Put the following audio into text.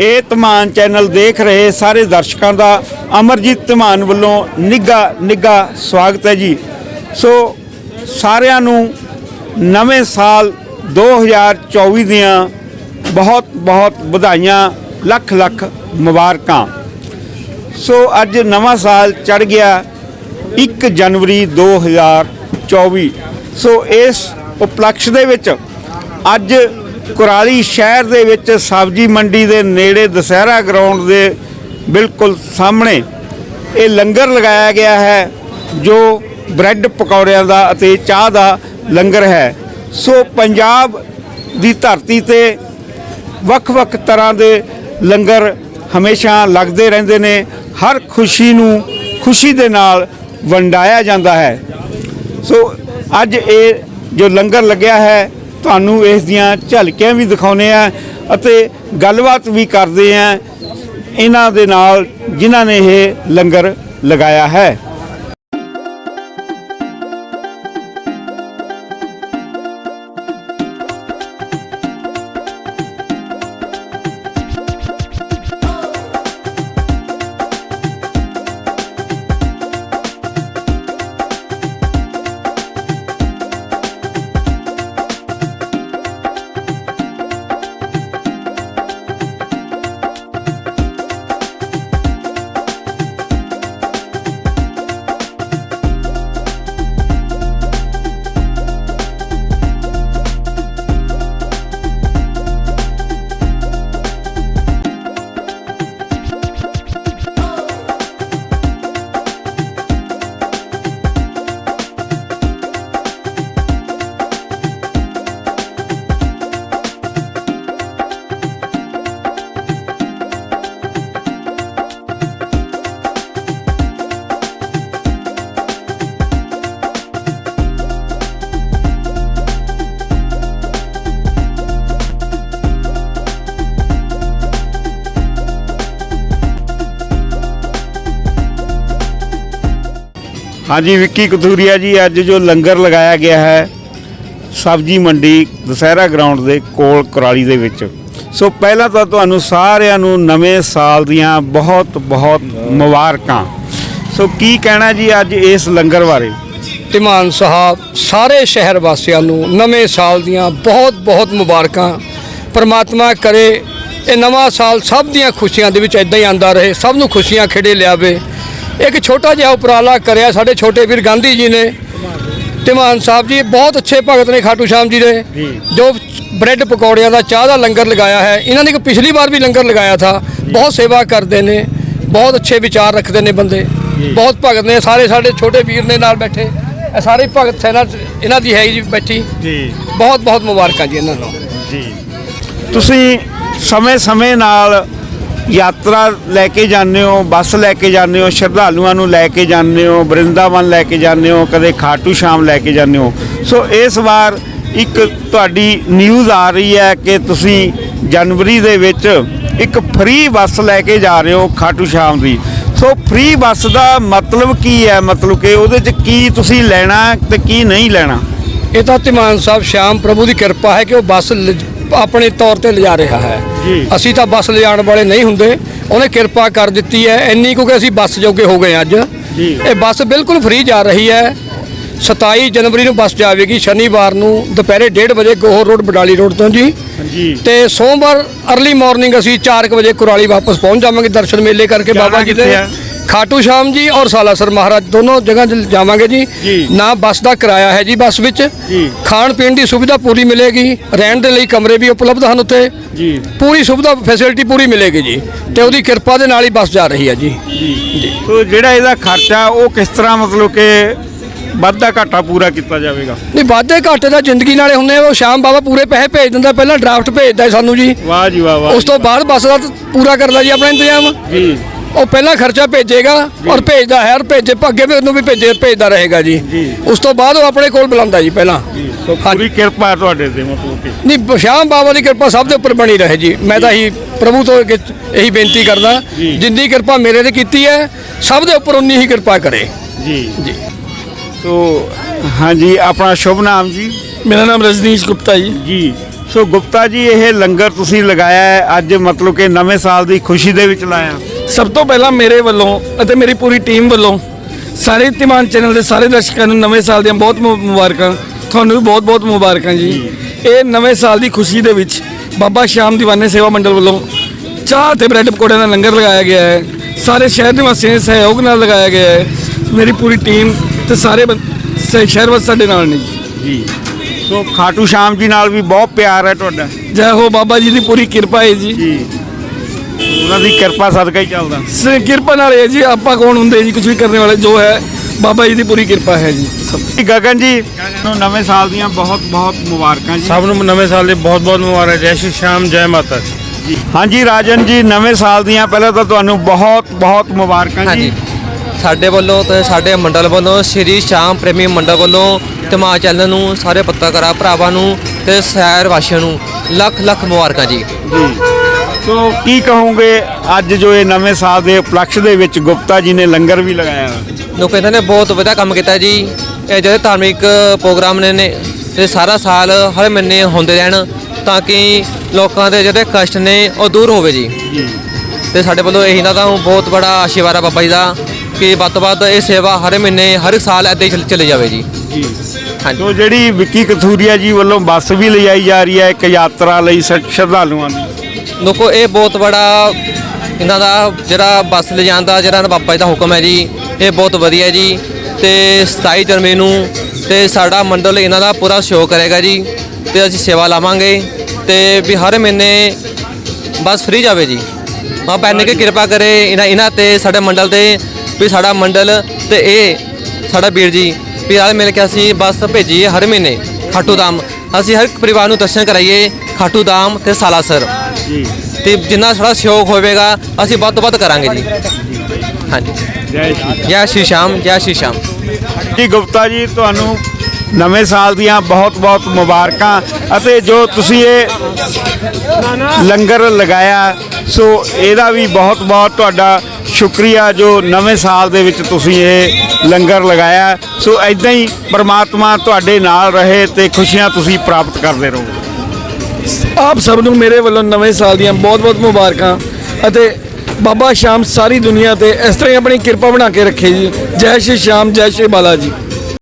ਇਹ ਧਮਾਨ ਚੈਨਲ ਦੇਖ ਰਹੇ ਸਾਰੇ ਦਰਸ਼ਕਾਂ ਦਾ ਅਮਰਜੀਤ ਧਮਾਨ ਵੱਲੋਂ ਨਿੱਘਾ ਨਿੱਘਾ ਸਵਾਗਤ ਹੈ ਜੀ। ਸੋ ਸਾਰਿਆਂ ਨੂੰ ਨਵੇਂ ਸਾਲ 2024 ਦੀਆਂ ਬਹੁਤ ਬਹੁਤ ਵਧਾਈਆਂ, ਲੱਖ ਲੱਖ ਮੁਬਾਰਕਾਂ। ਸੋ ਅੱਜ ਨਵਾਂ ਸਾਲ ਚੜ ਗਿਆ 1 ਜਨਵਰੀ 2024 ਸੋ ਇਸ ਉਪਲਕਸ਼ ਦੇ ਵਿੱਚ ਅੱਜ ਕੁਰਾਲੀ ਸ਼ਹਿਰ ਦੇ ਵਿੱਚ ਸਬਜ਼ੀ ਮੰਡੀ ਦੇ ਨੇੜੇ ਦਸਹਿਰਾ ਗਰਾਊਂਡ ਦੇ ਬਿਲਕੁਲ ਸਾਹਮਣੇ ਇਹ ਲੰਗਰ ਲਗਾਇਆ ਗਿਆ ਹੈ, ਜੋ ਬ੍ਰੈਡ ਪਕੌੜਿਆਂ ਦਾ ਅਤੇ ਚਾਹ ਦਾ ਲੰਗਰ ਹੈ। ਸੋ ਪੰਜਾਬ ਦੀ ਧਰਤੀ ਤੇ ਵੱਖ-ਵੱਖ ਤਰ੍ਹਾਂ ਦੇ ਲੰਗਰ ਹਮੇਸ਼ਾ ਲੱਗਦੇ ਰਹਿੰਦੇ ਨੇ। ਹਰ ਖੁਸ਼ੀ ਨੂੰ ਖੁਸ਼ੀ ਦੇ ਨਾਲ ਵੰਡਾਇਆ ਜਾਂਦਾ ਹੈ। ਸੋ ਅੱਜ ਇਹ ਜੋ ਲੰਗਰ ਲੱਗਿਆ ਹੈ ਤੁਹਾਨੂੰ ਇਸ ਦੀਆਂ ਝਲਕੀਆਂ ਵੀ ਦਿਖਾਉਨੇ ਆ ਅਤੇ ਗੱਲਬਾਤ ਵੀ ਕਰਦੇ ਆ ਇਹਨਾਂ ਦੇ ਨਾਲ ਜਿਨ੍ਹਾਂ ਨੇ ਇਹ ਲੰਗਰ ਲਗਾਇਆ ਹੈ। ਹਾਂਜੀ, ਵਿੱਕੀ ਕਤੂਰੀਆ ਜੀ, ਅੱਜ ਜੋ ਲੰਗਰ ਲਗਾਇਆ ਗਿਆ ਹੈ, ਸਬਜੀ ਮੰਡੀ ਦੁਸਹਿਰਾ ਗਰਾਊਂਡ ਦੇ ਕੋਲ ਕੁਰਾਲੀ ਦੇ ਵਿੱਚ। ਸੋ ਪਹਿਲਾਂ ਤਾਂ ਤੁਹਾਨੂੰ ਸਾਰਿਆਂ ਨੂੰ ਨਵੇਂ ਸਾਲ ਦੀਆਂ ਬਹੁਤ ਬਹੁਤ ਮੁਬਾਰਕਾਂ। ਸੋ ਕੀ ਕਹਿਣਾ ਜੀ ਅੱਜ ਇਸ ਲੰਗਰ ਬਾਰੇ? ਧੀਮਾਨ ਸਾਹਿਬ, ਸਾਰੇ ਸ਼ਹਿਰ ਵਾਸੀਆਂ ਨੂੰ ਨਵੇਂ ਸਾਲ ਦੀਆਂ ਬਹੁਤ ਬਹੁਤ ਮੁਬਾਰਕਾਂ। ਪਰਮਾਤਮਾ ਕਰੇ, ਇਹ ਨਵਾਂ ਸਾਲ ਸਭ ਦੀਆਂ ਖੁਸ਼ੀਆਂ ਦੇ ਵਿੱਚ ਇਦਾਂ ਹੀ ਆਂਦਾ ਰਹੇ, ਸਭ ਨੂੰ ਖੁਸ਼ੀਆਂ ਖੇੜੇ ਲਿਆਵੇ। ਇੱਕ ਛੋਟਾ ਜਿਹਾ ਉਪਰਾਲਾ ਕਰਿਆ ਸਾਡੇ ਛੋਟੇ ਵੀਰ ਗਾਂਧੀ ਜੀ ਨੇ। ਧੀਮਾਨ ਸਾਹਿਬ ਜੀ ਬਹੁਤ ਅੱਛੇ ਭਗਤ ਨੇ ਖਾਟੂ ਸ਼ਾਮ ਜੀ ਦੇ। ਜੋ। ਬ੍ਰੈਡ ਪਕੌੜਿਆਂ ਦਾ ਚਾਹ ਦਾ ਲੰਗਰ ਲਗਾਇਆ ਹੈ ਇਹਨਾਂ ਨੇ ਪਿਛਲੀ ਵਾਰ ਵੀ ਲੰਗਰ ਲਗਾਇਆ ਥਾ। ਬਹੁਤ ਸੇਵਾ ਕਰਦੇ ਨੇ ਬਹੁਤ ਅੱਛੇ ਵਿਚਾਰ ਰੱਖਦੇ ਨੇ ਬੰਦੇ। ਬਹੁਤ ਭਗਤ ਨੇ ਸਾਰੇ ਸਾਡੇ ਛੋਟੇ ਵੀਰ ਨੇ ਨਾਲ ਬੈਠੇ। ਇਹ ਸਾਰੇ ਭਗਤ ਸੈਨਾ ਇਹਨਾਂ ਦੀ ਹੈ ਜੀ ਬੈਠੀ। ਜੀ। ਬਹੁਤ ਬਹੁਤ ਮੁਬਾਰਕਾਂ ਜੀ ਇਹਨਾਂ ਨੂੰ। ਜੀ। ਤੁਸੀਂ ਸਮੇਂ-ਸਮੇਂ ਨਾਲ ਯਾਤਰਾ ਲੈ ਕੇ ਜਾਂਦੇ ਹੋ, ਬੱਸ ਲੈ ਕੇ ਜਾਂਦੇ ਹੋ, ਸ਼ਰਧਾਲੂਆਂ ਨੂੰ ਲੈ ਕੇ ਜਾਂਦੇ ਹੋ ਬ੍ਰਿੰਦਾਵਨ ਲੈ ਕੇ ਜਾਂਦੇ ਹੋ, ਕਦੇ ਖਾਟੂ ਸ਼ਾਮ ਲੈ ਕੇ ਜਾਂਦੇ ਹੋ। ਸੋ ਇਸ ਵਾਰ ਇੱਕ ਤੁਹਾਡੀ ਨਿਊਜ਼ ਆ ਰਹੀ ਹੈ ਕਿ ਤੁਸੀਂ ਜਨਵਰੀ ਦੇ ਵਿੱਚ ਇੱਕ ਫ੍ਰੀ ਬੱਸ ਲੈ ਕੇ ਜਾ ਰਹੇ ਹੋ ਖਾਟੂ ਸ਼ਾਮ ਦੀ। ਸੋ ਫ੍ਰੀ ਬੱਸ ਦਾ ਮਤਲਬ ਕੀ ਹੈ? ਮਤਲਬ ਕਿ ਉਹਦੇ 'ਚ ਕੀ ਤੁਸੀਂ ਲੈਣਾ ਤੇ ਕੀ ਨਹੀਂ ਲੈਣਾ? ਇਹ ਤਾਂ ਧੀਮਾਨ ਸਾਹਿਬ, ਸ਼ਾਮ ਪ੍ਰਭੂ ਦੀ ਕਿਰਪਾ ਹੈ ਕਿ ਉਹ ਬੱਸ ਲਿਜ- ਆਪਣੇ ਤੌਰ ਤੇ ਲਿਜਾ ਰਿਹਾ ਹੈ। ਅਸੀਂ ਤਾਂ ਬੱਸ ਲਿਜਾਣ ਵਾਲੇ ਨਹੀਂ ਹੁੰਦੇ। ਉਹਨੇ ਕਿਰਪਾ ਕਰ ਦਿੱਤੀ ਹੈ। ਇੰਨੀ ਕਿਉਂਕਿ ਅਸੀਂ ਬੱਸ ਜੋਗੇ ਹੋ ਗਏ ਅੱਜ। ਇਹ ਬੱਸ ਬਿਲਕੁਲ ਫ੍ਰੀ ਜਾ ਰਹੀ ਹੈ। 27 ਜਨਵਰੀ ਨੂੰ ਬੱਸ ਜਾਵੇਗੀ। ਸ਼ਨੀਵਾਰ ਨੂੰ ਦੁਪਹਿਰੇ 1:30 ਵਜੇ ਗੋਹਰ ਰੋਡ ਬਡਾਲੀ ਰੋਡ ਤੋਂ ਜੀ। ਤੇ ਸੋਮਵਾਰ ਅਰਲੀ ਮਾਰਨਿੰਗ ਅਸੀਂ 4 ਵਜੇ ਕੁਰਾਲੀ ਵਾਪਸ ਪਹੁੰਚ ਜਾਵਾਂਗੇ। ਦਰਸ਼ਨ ਮੇਲੇ ਕਰਕੇ ਬਾਬਾ ਜੀ ਦੇ? ਖਾਟੂ ਸ਼ਾਮ ਜੀ ਔਰ ਸਾਲਾਸਰ ਮਹਾਰਾਜ ਦੋਨੋਂ ਜਗ੍ਹਾ ਜ- ਜਾਵਾਂਗੇ ਜੀ। ਜੀ। ਨਾ ਬੱਸ ਦਾ ਕਿਰਾਇਆ ਹੈ ਜੀ ਬੱਸ ਵਿੱਚ। ਜੀ। ਖਾਣ ਪੀਣ ਦੀ ਸੁਵਿਧਾ ਪੂਰੀ ਮਿਲੇਗੀ ਰਹਿਣ ਦੇ ਲਈ ਕਮਰੇ ਵੀ ਉਪਲਬਧ ਹਨ ਉੱਥੇ। ਜੀ। ਪੂਰੀ ਸੁਵਿਧਾ ਫੈਸਿਲਿਟੀ ਪੂਰੀ ਮਿਲੇਗੀ ਜੀ। ਤੇ ਉਹਦੀ ਕਿਰਪਾ ਦੇ ਨਾਲ ਹੀ ਬੱਸ ਜਾ ਰਹੀ ਹੈ ਜੀ। ਸੋ ਜਿਹੜਾ ਇਹਦਾ ਖਰਚਾ ਉਹ ਕਿਸ ਤਰ੍ਹਾਂ ਮਤਲਬ ਕਿ ਵਾਧਾ ਘਾਟਾ ਪੂਰਾ ਕੀਤਾ ਜਾਵੇਗਾ? ਨਹੀਂ ਵਾਧੇ ਘਾਟੇ ਦਾ ਜ਼ਿੰਦਗੀ ਨਾਲੇ ਹੁੰਦੇ ਆ, ਉਹ ਸ਼ਾਮ ਬਾਬਾ ਪੂਰੇ ਪੈਸੇ ਭੇਜ ਦਿੰਦਾ ਪਹਿਲਾਂ ਡਰਾਫਟ ਭੇਜਦਾ ਸਾਨੂੰ ਜੀ। ਵਾਹ ਜੀ ਵਾਹ ਵਾਹ ਉਸ ਤੋਂ ਬਾਅਦ ਬੱਸ ਦਾ ਪੂਰਾ ਕਰਦਾ ਜੀ ਆਪਣਾ ਇੰਤਜ਼ਾਮ। ਜੀ। ਉਹ ਪਹਿਲਾਂ ਖਰਚਾ ਭੇਜੇਗਾ ਔਰ ਭੇਜਦਾ ਹੈ ਔਰ ਭੇਜੇ ਅੱਗੇ ਵੀ ਉਹਨੂੰ ਵੀ ਭੇਜੇ ਭੇਜਦਾ ਰਹੇਗਾ ਜੀ। ਉਸ ਤੋਂ ਬਾਅਦ ਉਹ ਆਪਣੇ ਕੋਲ ਬੁਲਾਉਂਦਾ ਜੀ ਪਹਿਲਾਂ। ਸੋ ਪੂਰੀ ਕਿਰਪਾ ਤੁਹਾਡੇ ਤੇ ਮਤਲਬ ਕਿ। ਨਹੀਂ ਸ਼ਾਮ ਬਾਬਾ ਦੀ ਕਿਰਪਾ ਸਭ ਦੇ ਉੱਪਰ ਬਣੀ ਰਹੇ ਜੀ। ਮੈਂ ਤਾਂ ਹੀ ਪ੍ਰਭੂ ਤੋਂ ਇਹੀ ਬੇਨਤੀ ਕਰਦਾ। ਜਿੰਨੀ ਕਿਰਪਾ ਮੇਰੇ ਤੇ ਕੀਤੀ ਹੈ ਸਭ ਦੇ ਉੱਪਰ ਉਨੀ ਹੀ ਕਿਰਪਾ ਕਰੇ। ਜੀ। ਜੀ। ਸੋ ਹਾਂਜੀ ਆਪਣਾ ਸ਼ੁਭ ਨਾਮ ਜੀ। ਮੇਰਾ ਨਾਮ ਰਜਨੀਸ਼ ਗੁਪਤਾ ਜੀ। ਜੀ। ਸੋ ਗੁਪਤਾ ਜੀ ਇਹ ਲੰਗਰ ਤੁਸੀਂ ਲਗਾਇਆ ਹੈ ਅੱਜ ਮਤਲਬ ਕਿ ਨਵੇਂ ਸਾਲ ਦੀ ਖੁਸ਼ੀ ਦੇ ਵਿੱਚ ਲਾਇਆ। ਸਭ ਤੋਂ ਪਹਿਲਾਂ ਮੇਰੇ ਵੱਲੋਂ ਅਤੇ ਮੇਰੀ ਪੂਰੀ ਟੀਮ ਵੱਲੋਂ ਸਾਰੇ ਧੀਮਾਨ ਚੈਨਲ ਦੇ ਸਾਰੇ ਦਰਸ਼ਕਾਂ ਨੂੰ ਨਵੇਂ ਸਾਲ ਦੀਆਂ ਬਹੁਤ ਮੁਬਾਰਕਾਂ ਤੁਹਾਨੂੰ ਵੀ ਬਹੁਤ ਬਹੁਤ ਮੁਬਾਰਕਾਂ ਜੀ। ਇਹ ਨਵੇਂ ਸਾਲ ਦੀ ਖੁਸ਼ੀ ਦੇ ਵਿੱਚ ਬਾਬਾ ਸ਼ਾਮ ਦੀਵਾਨੇ ਸੇਵਾ ਮੰਡਲ ਵੱਲੋਂ ਚਾਹ ਤੇ ਬ੍ਰੈਡ ਪਕੌੜਿਆਂ ਦਾ ਲੰਗਰ ਲਗਾਇਆ ਗਿਆ ਹੈ। ਸਾਰੇ ਸ਼ਹਿਰ ਨਿਵਾਸੀਆਂ ਦੇ ਸਹਿਯੋਗ ਨਾਲ ਲਗਾਇਆ ਗਿਆ ਹੈ। ਮੇਰੀ ਪੂਰੀ ਟੀਮ ਤੇ ਸਾਰੇ ਸ਼ਹਿਰ ਵਾਸੀ ਸਾਡੇ ਨਾਲ ਨੇ ਜੀ। ਜੀ। ਸੋ ਖਾਟੂ ਸ਼ਾਮ ਜੀ ਨਾਲ ਵੀ ਬਹੁਤ ਪਿਆਰ ਹੈ ਤੁਹਾਡਾ। ਜੈ ਹੋ ਬਾਬਾ ਜੀ ਦੀ ਪੂਰੀ ਕਿਰਪਾ ਹੈ ਜੀ। ਜੀ। ਉਹਨਾਂ ਦੀ ਕਿਰਪਾ ਸਦਕਾ ਹੀ ਚੱਲਦਾ। ਸ- ਕਿਰਪਾ ਨਾਲ ਹੈ ਜੀ ਆਪਾਂ ਕੌਣ ਹੁੰਦੇ ਜੀ ਕੁਝ ਵੀ ਕਰਨ ਵਾਲੇ ਜੋ ਹੈ ਬਾਬਾ ਜੀ ਦੀ ਪੂਰੀ ਕਿਰਪਾ ਹੈ ਜੀ। ਸਭ ਜੀ, ਗਗਨ ਜੀ ਨੂੰ ਨਵੇਂ ਸਾਲ ਦੀਆਂ ਬਹੁਤ ਬਹੁਤ ਮੁਬਾਰਕਾਂ ਜੀ। ਸਭ ਨੂੰ ਨਵੇਂ ਸਾਲ ਦੀ ਬਹੁਤ ਬਹੁਤ ਮੁਬਾਰਕ। ਜੈ ਸ਼੍ਰੀ ਸ਼ਾਮ ਜੈ ਮਾਤਾ ਦੀ। ਹਾਂਜੀ ਰਾਜਨ ਜੀ ਨਵੇਂ ਸਾਲ ਦੀਆਂ ਪਹਿਲਾਂ ਤਾਂ ਤੁਹਾਨੂੰ ਬਹੁਤ ਬਹੁਤ ਮੁਬਾਰਕਾਂ ਹਾਂਜੀ। ਜੀ ਸਾਡੇ ਵੱਲੋਂ ਤੇ ਸਾਡੇ ਮੰਡਲ ਵੱਲੋਂ ਸ਼੍ਰੀ ਸ਼ਾਮ ਪ੍ਰੇਮੀ ਮੰਡਲ ਵੱਲੋਂ ਮਾਂ ਚੈਨਲ ਨੂੰ ਸਾਰੇ ਪੱਤਰਕਾਰਾਂ ਭਰਾਵਾਂ ਨੂੰ ਤੇ ਸ਼ਹਿਰ ਵਾਸੀਆਂ ਨੂੰ ਲੱਖ ਲੱਖ ਮੁਬਾਰਕਾਂ ਜੀ। ਜੀ। ਸੋ ਕੀ ਕਹੋਗੇ ਅੱਜ ਜੋ ਇਹ ਨਵੇਂ ਸਾਲ ਦੇ ਉਪਲਕਸ਼ ਦੇ ਵਿੱਚ ਗੁਪਤਾ ਜੀ ਨੇ ਲੰਗਰ ਵੀ ਲਗਾਇਆ ਲੋਕ ਇਹਨਾਂ ਨੇ ਬਹੁਤ ਵਧੀਆ ਕੰਮ ਕੀਤਾ ਜੀ। ਇਹ ਜਿਹੜੇ ਧਾਰਮਿਕ ਪ੍ਰੋਗਰਾਮ ਨੇ ਨੇ ਇਹ ਸਾਰਾ ਸਾਲ ਹਰ ਮਹੀਨੇ ਹੁੰਦੇ ਰਹਿਣ ਤਾਂ ਕਿ ਲੋਕਾਂ ਦੇ ਜਿਹੜੇ ਕਸ਼ਟ ਨੇ ਉਹ ਦੂਰ ਹੋਵੇ ਜੀ। ਤੇ ਸਾਡੇ ਵੱਲੋਂ ਇਹੀ ਨਾ ਤਾਂ ਬਹੁਤ ਬੜਾ ਆਸ਼ੀਰਵਾਦ ਆ ਬਾਬਾ ਜੀ ਦਾ ਕਿ ਵੱਧ ਤੋਂ ਵੱਧ ਇਹ ਸੇਵਾ ਹਰ ਮਹੀਨੇ ਹਰ ਸਾਲ ਏਦਾਂ ਹੀ ਚੱਲ- ਜਾਵੇ ਜੀ। ਹਾਂਜੀ। ਸੋ ਜਿਹੜੀ ਵਿੱਕੀ ਕਥੂਰੀਆ ਜੀ ਵੱਲੋਂ ਬੱਸ ਵੀ ਲਿਜਾਈ ਜਾ ਰਹੀ ਹੈ ਇੱਕ ਯਾਤਰਾ ਲਈ ਸ਼ਰਧਾਲੂਆਂ ਦੀ। ਦੇਖੋ, ਇਹ ਬਹੁਤ ਬੜਾ ਇਹਨਾਂ ਦਾ ਜਿਹੜਾ ਬੱਸ ਲਿਜਾਣ ਦਾ ਜਿਹੜਾ ਬਾਬਾ ਜੀ ਦਾ ਹੁਕਮ ਹੈ ਜੀ, ਇਹ ਬਹੁਤ ਵਧੀਆ ਜੀ। ਤੇ 27 ਜਨਵਰੀ ਨੂੰ ਤੇ ਸਾਡਾ ਮੰਡਲ ਇਹਨਾਂ ਦਾ ਪੂਰਾ ਸ਼ੋਅ ਕਰੇਗਾ ਜੀ, ਤੇ ਅਸੀਂ ਸੇਵਾ ਲਾਵਾਂਗੇ ਤੇ ਵੀ ਹਰ ਮਹੀਨੇ ਬੱਸ ਫ੍ਰੀ ਜਾਵੇ ਜੀ। ਬਾਬਾ ਇੰਨੀ ਕੁ ਕਿਰਪਾ ਕਰੇ ਇਹਨਾਂ ਇਹਨਾਂ ਤੇ ਸਾਡੇ ਮੰਡਲ ਤੇ ਵੀ ਸਾਡਾ ਮੰਡਲ ਤੇ ਇਹ ਸਾਡਾ ਵੀਰ ਜੀ, ਵੀ ਨਾਲ ਮਿਲ ਕੇ ਅਸੀਂ ਬੱਸ ਭੇਜੀਏ ਹਰ ਮਹੀਨੇ, ਖਾਟੂ ਧਾਮ। ਅਸੀਂ ਹਰ ਪਰਿਵਾਰ ਨੂੰ ਦਰਸ਼ਨ ਕਰਾਈਏ, ਖਾਟੂ ਧਾਮ ਤੇ ਸਾਲਾਸਰ। ਜੀ। ਤੇ ਜਿੰਨਾ ਸਾਡਾ ਸਹਿਯੋਗ ਹੋਵੇਗਾ ਅਸੀਂ ਵੱਧ ਤੋਂ ਵੱਧ ਕਰਾਂਗੇ ਜੀ। ਹਾਂਜੀ। ਜੈ ਸ਼੍ਰੀ ਜੈ ਸ਼੍ਰੀ ਸ਼ਾਮ ਜੈ ਸ਼੍ਰੀ ਸ਼ਾਮ। ਜੀ ਗੁਪਤਾ ਜੀ ਤੁਹਾਨੂੰ ਨਵੇਂ ਸਾਲ ਦੀਆਂ ਬਹੁਤ-ਬਹੁਤ ਮੁਬਾਰਕਾਂ ਅਤੇ ਜੋ ਤੁਸੀਂ ਇਹ ਲੰਗਰ ਲਗਾਇਆ ਸੋ ਇਹਦਾ ਵੀ ਬਹੁਤ-ਬਹੁਤ ਤੁਹਾਡਾ ਸ਼ੁਕਰੀਆ ਜੋ ਨਵੇਂ ਸਾਲ ਦੇ ਵਿੱਚ ਤੁਸੀਂ ਇਹ ਲੰਗਰ ਲਗਾਇਆ। ਸੋ ਐਦਾਂ ਹੀ ਪ੍ਰਮਾਤਮਾ ਤੁਹਾਡੇ ਨਾਲ ਰਹੇ ਤੇ ਖੁਸ਼ੀਆਂ ਤੁਸੀਂ ਪ੍ਰਾਪਤ ਕਰਦੇ ਰਹੋ। ਆਪ ਸਭ ਨੂੰ ਮੇਰੇ ਵੱਲੋਂ ਨਵੇਂ ਸਾਲ ਦੀਆਂ ਬਹੁਤ-ਬਹੁਤ ਮੁਬਾਰਕਾਂ ਅਤੇ ਬਾਬਾ ਸ਼ਾਮ ਸਾਰੀ ਦੁਨੀਆ ਤੇ ਇਸ ਤਰ੍ਹਾਂ ਹੀ ਆਪਣੀ ਕਿਰਪਾ ਬਣਾ ਕੇ ਰੱਖੇ ਜੀ। ਜੈ ਸ਼੍ਰੀ ਸ਼ਾਮ, ਜੈ ਸ਼੍ਰੀ ਬਾਲਾ ਜੀ।